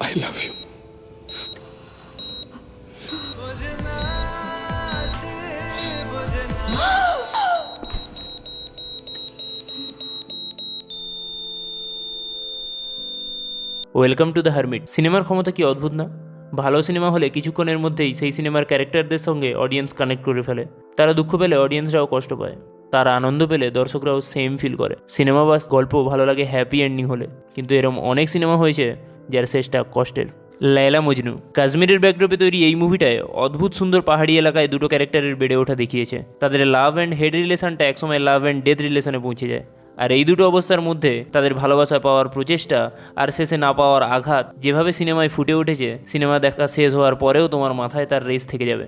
I love you welcome to the hermit সিনেমার ক্ষমতা কি অদ্ভুত না? ভালো সিনেমা হলে কিছুক্ষণের মধ্যেই সেই সিনেমার ক্যারেক্টারদের সঙ্গে অডিয়েন্স কানেক্ট করে ফেলে। তারা দুঃখ পেলে অডিয়েন্সরাও কষ্ট পায়। তারা আনন্দ পেলে দর্শকরাও সেম ফিল করে। সিনেমা বা গল্প ভালো লাগে হ্যাপি এন্ডিং হলে। কিন্তু এরম অনেক সিনেমা হয়েছে যার শেষটা কষ্টের লায়লা মজনু কাশ্মীরের ব্যাকড্রপে তৈরি এই মুভিটায় অদ্ভুত সুন্দর পাহাড়ি এলাকায় দুটো ক্যারেক্টারের বেড়ে ওঠা দেখিয়েছে তাদের লাভ অ্যান্ড হেড রিলেশনটা একসময় লাভ অ্যান্ড ডেথ রিলেশনে পৌঁছে যায় আর এই দুটো অবস্থার মধ্যে তাদের ভালোবাসা পাওয়ার প্রচেষ্টা আর শেষে না পাওয়ার আঘাত যেভাবে সিনেমায় ফুটে উঠেছে সিনেমা দেখা শেষ হওয়ার পরেও তোমার মাথায় তার রেস থেকে যাবে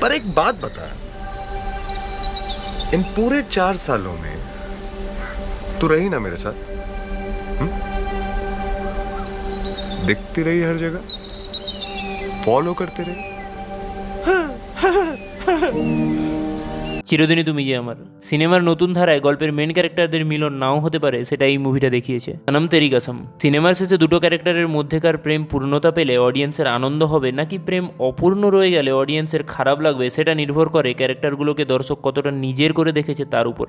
पर एक बात बता इन पूरे चार सालों में तू रही ना मेरे साथ हुँ? दिखती रही हर जगह। फॉलो करते रही। চিরদিনই তুমি যে আমার। সিনেমার নতুন ধারায় গল্পের মেন ক্যারেক্টারদের মিলন নাও হতে পারে সেটা এই মুভিটা দেখিয়েছে। আনাম তেরি কাসাম। সিনেমার শেষে দুটো ক্যারেক্টারের মধ্যেকার প্রেম পূর্ণতা পেলে অডিয়েন্সের আনন্দ হবে, নাকি প্রেম অপূর্ণ রয়ে গেলে অডিয়েন্সের খারাপ লাগবে, সেটা নির্ভর করে ক্যারেক্টারগুলোকে দর্শক কতটা নিজের করে দেখেছে তার উপর।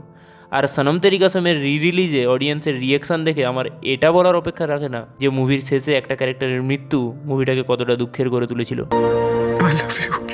আর সনম তেরি কাসমের রি রিলিজে অডিয়েন্সের রিয়েকশান দেখে আমার এটা বলার অপেক্ষা রাখে না যে মুভির শেষে একটা ক্যারেক্টারের মৃত্যু মুভিটাকে কতটা দুঃখের করে তুলেছিল। I love you.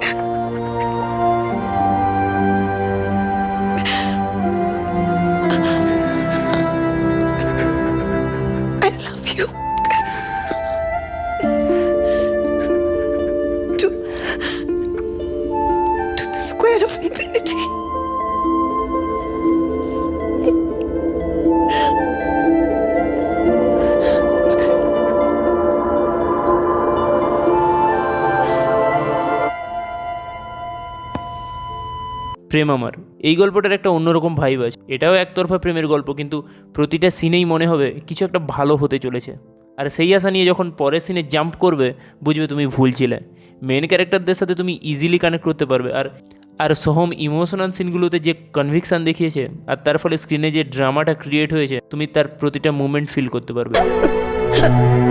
প্রেম আমার। এই গল্পটার একটা অন্যরকম ভাইব আছে। এটাও একতরফা প্রেমের গল্প, কিন্তু প্রতিটা সিনেই মনে হবে কিছু একটা ভালো হতে চলেছে। আর সেই আশা নিয়ে যখন পরের সিনে জাম্প করবে, বুঝবে তুমি ভুল ছিলে। মেন ক্যারেক্টারদের সাথে তুমি ইজিলি কানেক্ট করতে পারবে। আর আর সোহম ইমোশনাল সিনগুলোতে যে কনভিকশন দেখিয়েছে, আর তার ফলে স্ক্রিনে যে ড্রামাটা ক্রিয়েট হয়েছে, তুমি তার প্রতিটা মুভমেন্ট ফিল করতে পারবে।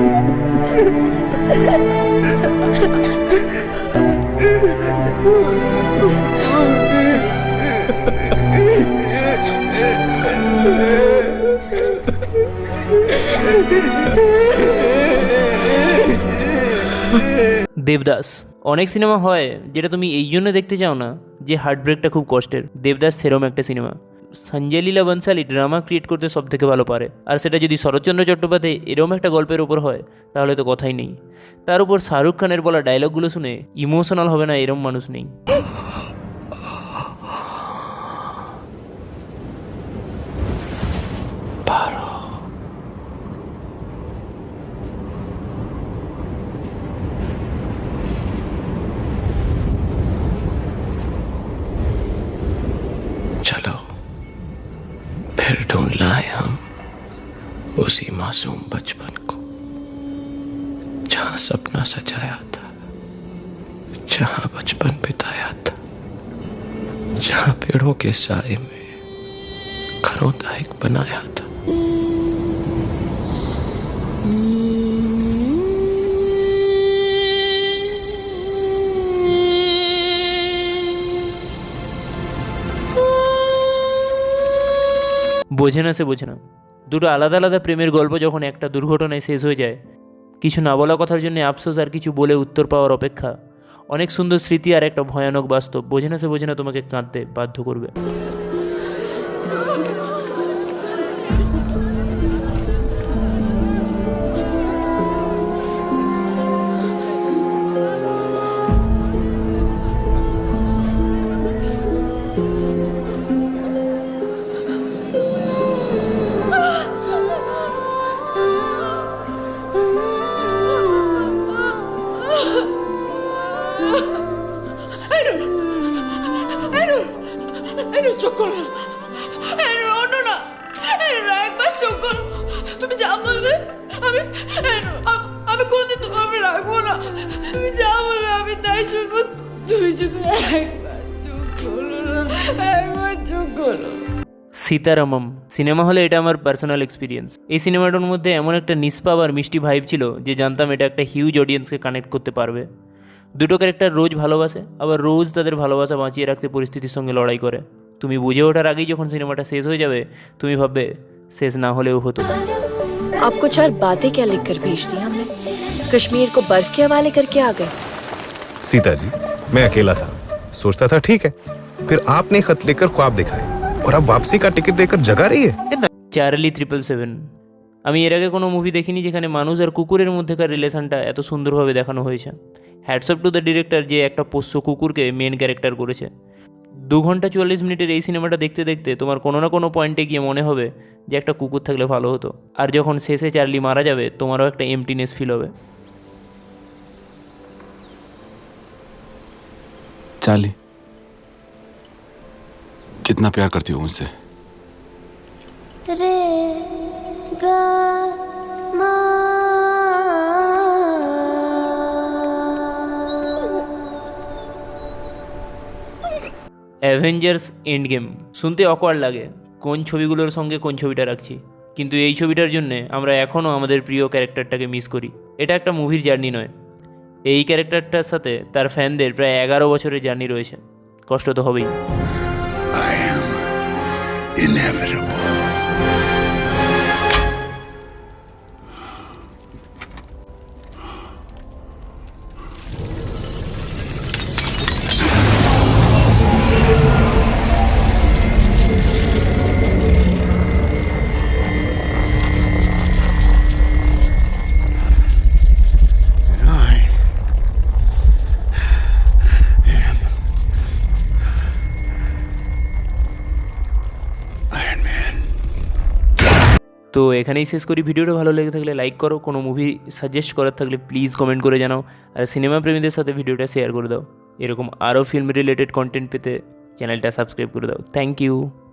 দেবদাস, অনেক সিনেমা হয় যেটা তুমি এই জন্য দেখতে চাও না যে হার্টব্রেকটা খুব কষ্টের। দেবদাস সেরম একটা cinema. Sanjay Leela Bhansali drama create করতে সব থেকে ভালো পারে। আর সেটা যদি শরৎচন্দ্র চট্টোপাধ্যায় এরম একটা গল্পের ওপর হয়, তাহলে তো কথাই নেই। তার উপর শাহরুখ খানের বলা ডায়লগগুলো শুনে ইমোশনাল হবে না এরম মানুষ নেই। चलो, फिर ढूंढ लाए हम उसी मासूम बचपन को, जहाँ सपना सजाया था, जहाँ बचपन बिताया था, जहाँ पेड़ों के साए में घरों दायक बनाया था। বোঝে না, সে বোঝে না। দুটো আলাদা আলাদা প্রেমের গল্প যখন একটা দুর্ঘটনায় শেষ হয়ে যায়, কিছু না বলা কথার জন্য আফসোস আর কিছু বলে উত্তর পাওয়ার অপেক্ষা, অনেক সুন্দর স্মৃতি আর একটা ভয়ানক বাস্তব। বোঝে না, সে বোঝে না তোমাকে কাঁদতে বাধ্য করবে। আমি আম- আমি কোনদিন তোমাকে রাখব না। তুমি যা বলবে আমি তাই শুনব। তুমি শুধু একবার না, একবার সীতারামম, সিনেমা হলে এটা আমার পার্সোনাল এক্সপিরিয়েন্স এই সিনেমাটার মধ্যে এমন একটা নিষ্পাপ আর মিষ্টি ভাইব ছিল যে জানতাম এটা একটা হিউজ অডিয়েন্সকে কানেক্ট করতে পারবে। দুটো ক্যারেক্টার রোজ ভালোবাসে, আবার রোজ তাদের ভালোবাসা বাঁচিয়ে রাখতে পরিস্থিতির সঙ্গে লড়াই করে। তুমি বুঝে ওঠার আগেই যখন সিনেমাটা শেষ হয়ে যাবে, তুমি ভাববে, শেষ না হলেও হতো। आपको चार बातें क्या लिख कर भेज दी हमने कश्मीर को बर्फ के हवाले करके आ गए सीता जी मैं अकेला था सोचता था ठीक है फिर आपने खत लेकर ख्वाब दिखाए और अब वापसी का टिकट देकर जगा रही है চার্লি ট্রিপল সেভেন আমি এর আগে কোনো মুভি দেখিনি যেখানে মানুষ আর কুকুরের মধ্যেকার রিলেশনটা এত সুন্দরভাবে দেখানো হয়েছে হ্যাটসঅপ টু দ্য ডিরেক্টর যে একটা পোষ্য কুকুরকে মেন ক্যারেক্টার করেছে দু ঘন্টা চুয়াল্লিশ মিনিটের এই সিনেমাটা দেখতে দেখতে তোমার কোনো না কোনো পয়েন্টে গিয়ে মনে হবে যে একটা কুকুর থাকলে ভালো হতো আর যখন শেষে চার্লি মারা যাবে তোমারও একটা এমটিনেস ফিল হবে चार्ली कितना प्यार करती हो मुझसे रे गा मा অ্যাভেঞ্জার্স এন্ড গেম শুনতে অকওয়ার্ড লাগে, কোন ছবিগুলোর সঙ্গে কোন ছবিটা রাখছি। কিন্তু এই ছবিটার জন্যে আমরা এখনও আমাদের প্রিয় ক্যারেক্টারটাকে মিস করি। এটা একটা মুভির জার্নি নয়। এই ক্যারেক্টারটার সাথে তার ফ্যানদের প্রায় এগারো বছরের জার্নি রয়েছে। কষ্ট তো হবেই। I am inevitable. তো এখানেই শেষ করি। ভিডিওটা ভালো লেগে থাকলে লাইক করো, কোনো মুভি সাজেস্ট করার থাকলে প্লিজ কমেন্ট করে জানাও। আর সিনেমা প্রেমীদের সাথে ভিডিওটা শেয়ার করে দাও। এরকম আরও ফিল্ম রিলেটেড কন্টেন্ট পেতে চ্যানেলটা সাবস্ক্রাইব করে দাও। Thank you